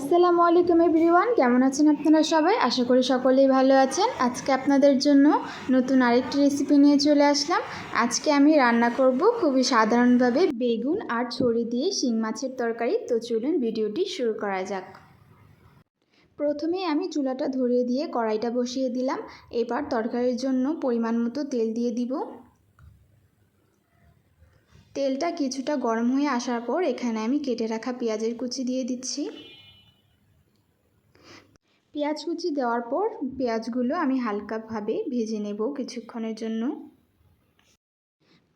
আসসালামু আলাইকুম এভরিওয়ান, কেমন আছেন আপনারা সবাই? আশা করি সকলেই ভালো আছেন। আজকে আপনাদের জন্য নতুন আরেকটি রেসিপি নিয়ে চলে আসলাম। আজকে আমি রান্না করব খুবই সাধারণভাবে বেগুন আর ছড়ি দিয়ে শিং মাছের তরকারি। তো চলুন ভিডিওটি শুরু করা যাক। প্রথমে আমি চুলাটা ধরিয়ে দিয়ে কড়াইটা বসিয়ে দিলাম। এবার তরকারির জন্য পরিমাণ মতো তেল দিয়ে দিব। তেলটা কিছুটা গরম হয়ে আসার পর এখানে আমি কেটে রাখা পেঁয়াজের কুচি দিয়ে দিচ্ছি। পেঁয়াজ কুচি দেওয়ার পর পেঁয়াজগুলো আমি হালকাভাবে ভেজে নেব কিছুক্ষণের জন্য।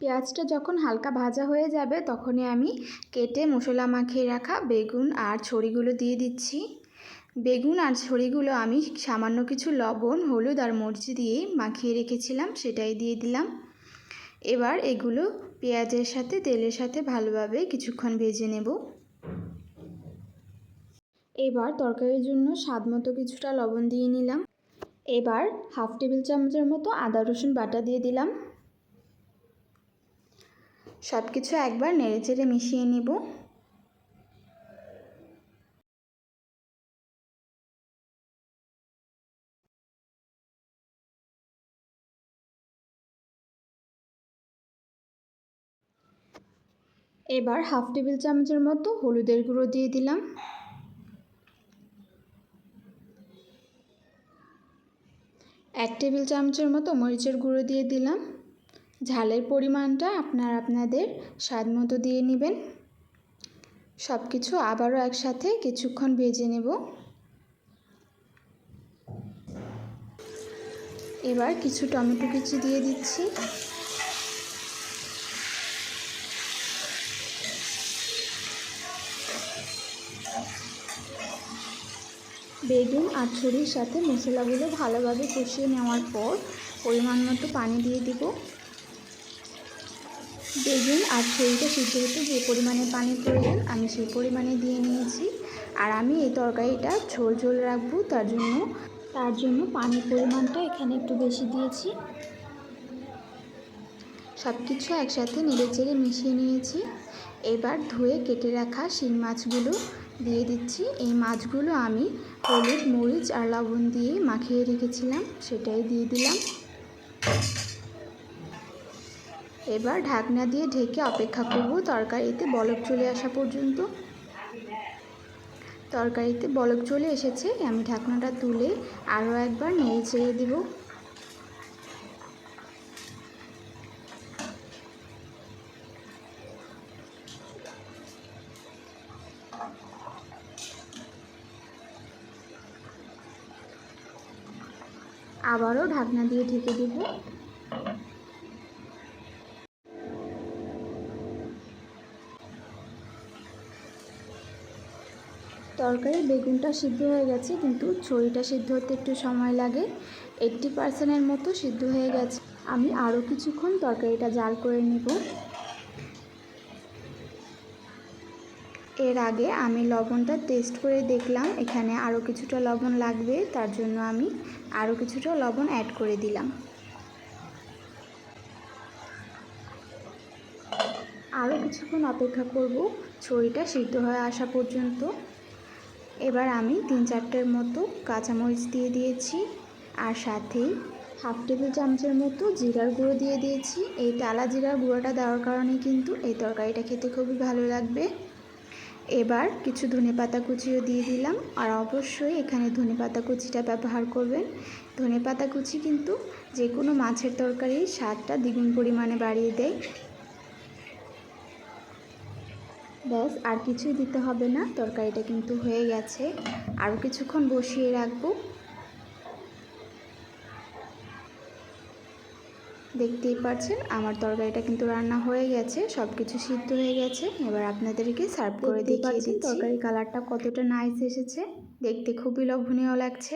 পেঁয়াজটা যখন হালকা ভাজা হয়ে যাবে তখনই আমি কেটে মশলা মাখিয়ে রাখা বেগুন আর ছড়িগুলো দিয়ে দিচ্ছি। বেগুন আর ছড়িগুলো আমি সামান্য কিছু লবণ, হলুদ আর মরিচ দিয়ে মাখিয়ে রেখেছিলাম, সেটাই দিয়ে দিলাম। এবার এগুলো পেঁয়াজের সাথে তেলের সাথে ভালোভাবে কিছুক্ষণ ভেজে নেব। এবার তরকারির জন্য স্বাদ মতো কিছুটা লবণ দিয়ে নিলাম। এবার হাফ টেবিল চামচের মতো আদা, রসুন বাটা দিয়ে দিলাম। সব কিছু একবার নেড়ে চেড়ে মিশিয়ে নেব। এবার হাফ টেবিল চামচের মতো হলুদের গুঁড়ো দিয়ে দিলাম। এক টেবিল চামচের মতো মরিচের গুঁড়ো দিয়ে দিলাম। ঝালের পরিমাণটা আপনার আপনাদের স্বাদ মতো দিয়ে নেবেন। সব কিছু আবারও একসাথে কিছুক্ষণ ভেজে নেব। এবার কিছু টমেটো কিছু দিয়ে দিচ্ছি। বেগুন আর ছুরির সাথে মশলাগুলো ভালোভাবে কষিয়ে নেওয়ার পর পরিমাণ মতো পানি দিয়ে দিব। বেগুন আর ছড়িটা সিদ্ধ হতে যে পরিমাণে পানি প্রয়োজন আমি সেই পরিমাণে দিয়ে নিয়েছি। আর আমি এই তরকারিটা ঝোল ঝোল রাখব তার জন্য তার জন্য পানির পরিমাণটা এখানে একটু বেশি দিয়েছি। সব কিছু একসাথে নেড়ে চেড়ে মিশিয়ে নিয়েছি। এবার ধুয়ে কেটে রাখা শিং মাছগুলো দিয়ে দিচ্ছি। এই মাছগুলো আমি হলুদ, মরিচ আর লবণ দিয়ে মাখিয়ে রেখেছিলাম, সেটাই দিয়ে দিলাম। এবার ঢাকনা দিয়ে ঢেকে অপেক্ষা করব তরকারিতে বলক চলে আসা পর্যন্ত। তরকারিতে বলক চলে এসেছে, আমি ঢাকনাটা তুলে আরও একবার নেড়ে চেড়ে দেবো। আবারও ঢাকনা দিয়ে ঢেকে দেব। তরকারি বেগুনটা সিদ্ধ হয়ে গেছে, কিন্তু ছড়িটা সিদ্ধ হতে একটু সময় লাগে। এইট্টি পার্সেন্টের মতো সিদ্ধ হয়ে গেছে। আমি আরও কিছুক্ষণ তরকারিটা জাল করে নেব। এর আগে আমি লবণটা টেস্ট করে দেখলাম, এখানে আরও কিছুটা লবণ লাগবে, তার জন্য আমি আরও কিছুটা লবণ অ্যাড করে দিলাম। আরও কিছুক্ষণ অপেক্ষা করব ছড়িটা সিদ্ধ হয়ে আসা পর্যন্ত। এবার আমি তিন চারটের মতো কাঁচামরিচ দিয়ে দিয়েছি, আর সাথেই হাফ টেবিল চামচের মতো জিরার গুঁড়ো দিয়ে দিয়েছি। এই টালা জিরার গুঁড়োটা দেওয়ার কারণে কিন্তু এই তরকারিটা খেতে খুবই ভালো লাগবে। এবার কিছু ধনে পাতা কুচিও দিয়ে দিলাম। আর অবশ্যই এখানে ধনে পাতা কুচিটা ব্যবহার করবেন। ধনে পাতা কুচি কিন্তু যে কোনো মাছের তরকারির স্বাদটা দ্বিগুণ পরিমাণে বাড়িয়ে দেয়। ব্যাস, আর কিছুই দিতে হবে না। তরকারিটা কিন্তু হয়ে গেছে। আরও কিছুক্ষণ বসিয়ে রাখব। দেখতেই পারছেন আমার তরকারিটা কিন্তু রান্না হয়ে গেছে সব কিছু সিদ্ধ হয়ে গেছে। এবার আপনাদেরকে সার্ভ করে দেখিয়ে দিচ্ছি। তরকারি কালারটা কতটা নাইস এসেছে দেখতে খুবই লোভনীয় লাগছে।